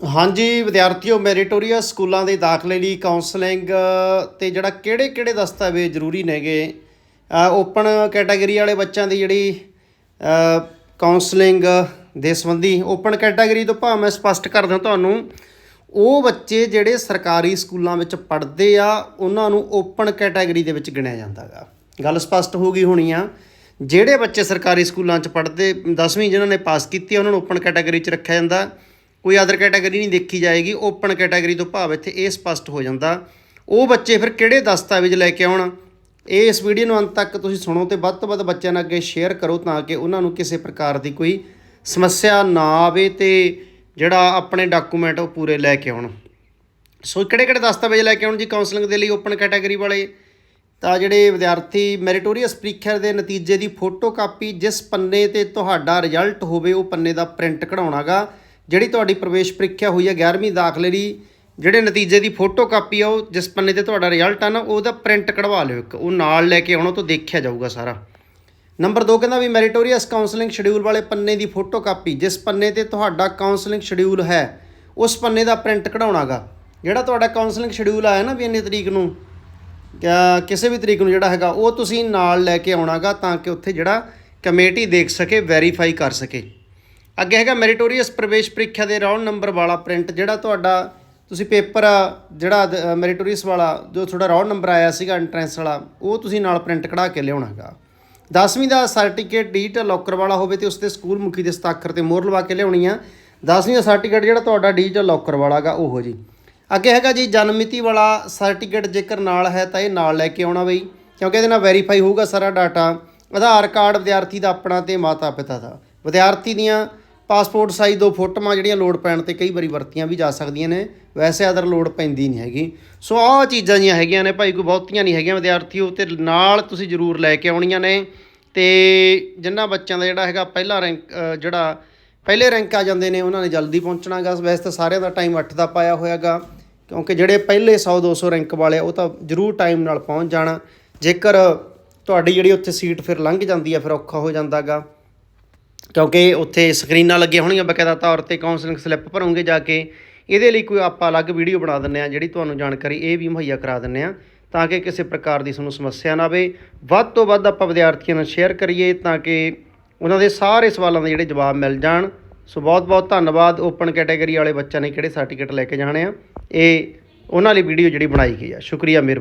ਹਾਂਜੀ, ਵਿਦਿਆਰਥੀਓ ਮੈਰੀਟੋਰੀਅਸ ਸਕੂਲਾਂ ਦੇ ਦਾਖਲੇ ਲਈ ਕਾਉਂਸਲਿੰਗ ਤੇ ਜਿਹੜਾ ਕਿਹੜੇ-ਕਿਹੜੇ ਦਸਤਾਵੇਜ਼ ਜ਼ਰੂਰੀ ਨੇਗੇ? ਓਪਨ ਕੈਟਾਗਰੀ ਵਾਲੇ ਬੱਚਿਆਂ ਦੀ ਜਿਹੜੀ ਕਾਉਂਸਲਿੰਗ ਦੇ ਸੰਬੰਧੀ ਓਪਨ ਕੈਟਾਗਰੀ ਤੋਂ ਭਾਵ ਮੈਂ ਸਪਸ਼ਟ ਕਰਦਾ ਤੁਹਾਨੂੰ, ਉਹ ਬੱਚੇ ਜਿਹੜੇ ਸਰਕਾਰੀ ਸਕੂਲਾਂ ਵਿੱਚ ਪੜ੍ਹਦੇ ਆ, ਉਹਨਾਂ ਨੂੰ ਓਪਨ ਕੈਟਾਗਰੀ ਦੇ ਵਿੱਚ ਗਿਣਿਆ ਜਾਂਦਾਗਾ। ਗੱਲ ਸਪਸ਼ਟ ਹੋ ਗਈ ਹੋਣੀ ਆ। ਜਿਹੜੇ ਬੱਚੇ ਸਰਕਾਰੀ ਸਕੂਲਾਂ 'ਚ ਪੜ੍ਹਦੇ 10ਵੀਂ ਜਿਨ੍ਹਾਂ ਨੇ ਪਾਸ ਕੀਤੀ ਉਹਨਾਂ ਨੂੰ ਓਪਨ ਕੈਟਾਗਰੀ 'ਚ ਰੱਖਿਆ ਜਾਂਦਾ। ਕੋਈ ਅਦਰ ਕੈਟਾਗਰੀ ਨਹੀਂ ਦੇਖੀ ਜਾਏਗੀ ਓਪਨ ਕੈਟਾਗਰੀ ਤੋਂ ਭਾਵ ਇੱਥੇ ਇਹ ਸਪਸ਼ਟ ਹੋ ਜਾਂਦਾ। ਉਹ ਬੱਚੇ ਫਿਰ ਕਿਹੜੇ ਦਸਤਾਵੇਜ਼ ਲੈ ਕੇ ਆਉਣ? ਇਹ ਇਸ ਵੀਡੀਓ ਨੂੰ ਅੰਤ ਤੱਕ ਤੁਸੀਂ ਸੁਣੋ ਤੇ ਵੱਧ ਤੋਂ ਵੱਧ ਬੱਚਿਆਂ ਨਾਲ ਅੱਗੇ ਸ਼ੇਅਰ ਕਰੋ ਤਾਂ ਕਿ ਉਹਨਾਂ ਨੂੰ ਕਿਸੇ ਪ੍ਰਕਾਰ ਦੀ ਕੋਈ ਸਮੱਸਿਆ ਨਾ ਆਵੇ ਤੇ ਜਿਹੜਾ ਆਪਣੇ ਡਾਕੂਮੈਂਟ ਉਹ ਪੂਰੇ ਲੈ ਕੇ ਆਉਣ। ਸੋ ਕਿਹੜੇ ਕਿਹੜੇ ਦਸਤਾਵੇਜ਼ ਲੈ ਕੇ ਆਉਣ ਜੀ ਕਾਉਂਸਲਿੰਗ ਦੇ ਲਈ ਓਪਨ ਕੈਟਾਗਰੀ ਵਾਲੇ? ਤਾਂ ਜਿਹੜੇ ਵਿਦਿਆਰਥੀ ਮੈਰੀਟੋਰੀਅਸ ਪ੍ਰੀਖਿਆ ਦੇ ਨਤੀਜੇ ਦੀ ਫੋਟੋ ਕਾਪੀ ਜਿਸ ਪੰਨੇ ਤੇ ਤੁਹਾਡਾ ਰਿਜ਼ਲਟ ਹੋਵੇ, ਉਹ ਪੰਨੇ ਦਾ ਪ੍ਰਿੰਟ ਕਢਾਉਣਾਗਾ। ਜਿਹੜੀ ਤੁਹਾਡੀ ਪ੍ਰਵੇਸ਼ ਪ੍ਰੀਖਿਆ ਹੋਈ ਹੈ 11ਵੀਂ ਦਾਖਲੇ ਦੀ ਜਿਹੜੇ ਨਤੀਜੇ ਦੀ ਫੋਟੋ ਕਾਪੀ ਆ ਉਹ ਜਿਸ ਪੰਨੇ ਤੇ ਤੁਹਾਡਾ ਰਿਜ਼ਲਟ ਆ ਨਾ, ਉਹਦਾ ਪ੍ਰਿੰਟ ਕਢਵਾ ਲਿਓ ਇੱਕ। ਉਹ ਨਾਲ ਲੈ ਕੇ ਆਉਣਾ ਤੋਂ ਦੇਖਿਆ ਜਾਊਗਾ ਸਾਰਾ। ਨੰਬਰ 2 ਕਹਿੰਦਾ ਵੀ ਮੈਰੀਟੋਰੀਅਸ ਕਾਉਂਸਲਿੰਗ ਸ਼ਡਿਊਲ ਵਾਲੇ ਪੰਨੇ ਦੀ ਫੋਟੋ ਕਾਪੀ ਜਿਸ ਪੰਨੇ ਤੇ ਤੁਹਾਡਾ ਕਾਉਂਸਲਿੰਗ ਸ਼ਡਿਊਲ ਹੈ, ਉਸ ਪੰਨੇ ਦਾ ਪ੍ਰਿੰਟ ਕਢਾਉਣਾਗਾ। ਜਿਹੜਾ ਤੁਹਾਡਾ ਕਾਉਂਸਲਿੰਗ ਸ਼ਡਿਊਲ ਆਇਆ ਨਾ ਵੀ ਇੰਨੇ ਤਰੀਕ ਨੂੰ, ਜਾਂ ਕਿਸੇ ਵੀ ਤਰੀਕ ਨੂੰ ਜਿਹੜਾ ਹੈਗਾ, ਉਹ ਤੁਸੀਂ ਨਾਲ ਲੈ ਕੇ ਆਉਣਾਗਾ ਤਾਂ ਕਿ ਉੱਥੇ ਜਿਹੜਾ ਕਮੇਟੀ ਦੇਖ ਸਕੇ ਵੈਰੀਫਾਈ ਕਰ ਸਕੇ। ਅੱਗੇ ਹੈਗਾ ਮੈਰੀਟੋਰੀਅਸ ਪ੍ਰਵੇਸ਼ ਪ੍ਰੀਖਿਆ ਦੇ ਰੌਲ ਨੰਬਰ ਵਾਲਾ ਪ੍ਰਿੰਟ ਜਿਹੜਾ ਤੁਹਾਡਾ, ਤੁਸੀਂ ਪੇਪਰ ਜਿਹੜਾ ਮੈਰੀਟੋਰੀਅਸ ਵਾਲਾ, ਜੋ ਤੁਹਾਡਾ ਰੌਲ ਨੰਬਰ ਆਇਆ ਸੀਗਾ ਐਂਟਰੈਂਸ ਵਾਲਾ, ਉਹ ਤੁਸੀਂ ਨਾਲ ਪ੍ਰਿੰਟ ਕਢਾ ਕੇ ਲਿਆਉਣਾ ਹੈਗਾ। 10ਵੀਂ ਦਾ ਸਰਟੀਫਿਕੇਟ ਡਿਜੀਟਲ ਲੋਕਰ ਵਾਲਾ ਹੋਵੇ ਤੇ ਉਸ ਤੇ ਸਕੂਲ ਮੁਖੀ ਦੇ ਸਤਾਖਰ ਤੇ ਮੋਹਰ ਲਵਾ ਕੇ ਲਿਆਉਣੀ ਆ। 10ਵੀਂ ਦਾ ਸਰਟੀਫਿਕੇਟ ਜਿਹੜਾ ਤੁਹਾਡਾ ਡਿਜੀਟਲ ਲੋਕਰ ਵਾਲਾਗਾ ਉਹ ਜੀ। ਅੱਗੇ ਹੈਗਾ ਜੀ ਜਨਮ ਮਿਤੀ ਵਾਲਾ ਸਰਟੀਫਿਕੇਟ ਜੇਕਰ ਨਾਲ ਹੈ ਤਾਂ ਇਹ ਨਾਲ ਲੈ ਕੇ ਆਉਣਾ ਬਈ, ਕਿਉਂਕਿ ਇਹਦੇ ਨਾਲ ਵੈਰੀਫਾਈ ਹੋਊਗਾ ਸਾਰਾ ਡਾਟਾ ਆਧਾਰ ਕਾਰਡ ਵਿਦਿਆਰਥੀ ਦਾ ਆਪਣਾ ਤੇ ਮਾਤਾ ਪਿਤਾ ਦਾ। ਵਿਦਿਆਰਥੀ ਦੀਆਂ ਪਾਸਪੋਰਟ ਸਾਈਜ਼ ਦੋ ਫੋਟੋਆਂ ਜਿਹੜੀਆਂ ਲੋਡ ਪੈਣ ਤੇ ਕਈ ਵਾਰੀ ਵਰਤੀਆਂ ਵੀ ਜਾ ਸਕਦੀਆਂ ਨੇ, ਵੈਸੇ ਅਦਰ ਲੋਡ ਪੈਂਦੀ ਨਹੀਂ ਹੈਗੀ। ਸੋ ਆਹ ਚੀਜ਼ਾਂ ਜੀਆਂ ਹੈਗੀਆਂ ਨੇ ਭਾਈ, ਕੋਈ ਬਹੁਤੀਆਂ ਨਹੀਂ ਹੈਗੀਆਂ ਵਿਦਿਆਰਥੀਓ, ਤੇ ਨਾਲ ਤੁਸੀਂ ਜ਼ਰੂਰ ਲੈ ਕੇ ਆਉਣੀਆਂ ਨੇ। ਤੇ ਜਿਨ੍ਹਾਂ ਬੱਚਿਆਂ ਦਾ ਜਿਹੜਾ ਹੈਗਾ ਪਹਿਲਾ ਰੈਂਕ ਜਿਹੜਾ ਪਹਿਲੇ ਰੈਂਕ ਆ ਜਾਂਦੇ ਨੇ, ਉਹਨਾਂ ਨੇ ਜਲਦੀ ਪਹੁੰਚਣਾਗਾ। ਵੈਸੇ ਤਾਂ ਸਾਰਿਆਂ ਦਾ ਟਾਈਮ 8 ਦਾ ਪਾਇਆ ਹੋਇਆਗਾ, ਕਿਉਂਕਿ ਜਿਹੜੇ ਪਹਿਲੇ 100 200 ਰੈਂਕ ਵਾਲੇ ਆ, ਉਹ ਤਾਂ ਜ਼ਰੂਰ ਟਾਈਮ ਨਾਲ ਪਹੁੰਚ ਜਾਣਾ। ਜੇਕਰ ਤੁਹਾਡੀ ਜਿਹੜੀ ਉੱਥੇ ਸੀਟ ਫਿਰ ਲੰਘ ਜਾਂਦੀ ਆ, ਫਿਰ ਔਖਾ ਹੋ ਜਾਂਦਾਗਾ। ਕਿਉਂਕਿ ਉੱਥੇ ਸਕਰੀਨਾਂ ਲੱਗੀਆਂ ਹੋਣਗੀਆਂ ਬਕਾਇਦਾ ਤੌਰ ਤੇ ਕਾਉਂਸਲਿੰਗ ਸਲਿੱਪ ਭਰੋਂਗੇ ਜਾ ਕੇ। ਇਹਦੇ ਲਈ ਕੋਈ ਆਪਾਂ ਅਲੱਗ ਵੀਡੀਓ ਬਣਾ ਦਿੰਨੇ ਆ ਜਿਹੜੀ ਤੁਹਾਨੂੰ ਜਾਣਕਾਰੀ ਇਹ ਵੀ ਮੁਹੱਈਆ ਕਰਾ ਦਿੰਨੇ ਆ ਤਾਂ ਕਿ ਕਿਸੇ ਪ੍ਰਕਾਰ ਦੀ ਤੁਹਾਨੂੰ ਸਮੱਸਿਆ ਨਾ ਆਵੇ। ਵੱਧ ਤੋਂ ਵੱਧ ਆਪਾਂ ਵਿਦਿਆਰਥੀਆਂ ਨਾਲ ਸ਼ੇਅਰ ਕਰੀਏ ਤਾਂ ਕਿ ਉਹਨਾਂ ਦੇ ਸਾਰੇ ਸਵਾਲਾਂ ਦੇ ਜਿਹੜੇ ਜਵਾਬ ਮਿਲ ਜਾਣ। ਸੋ ਬਹੁਤ ਬਹੁਤ ਧੰਨਵਾਦ। ਓਪਨ ਕੈਟਾਗਰੀ ਵਾਲੇ ਬੱਚਿਆਂ ਨੇ ਕਿਹੜੇ ਸਰਟੀਫਿਕੇਟ ਲੈ ਕੇ ਜਾਣੇ ਆ? ਇਹ ਉਹਨਾਂ ਲਈ ਵੀਡੀਓ ਜਿਹੜੀ ਬਣਾਈ ਗਈ ਆ। ਸ਼ੁਕਰੀਆ ਮੇਰ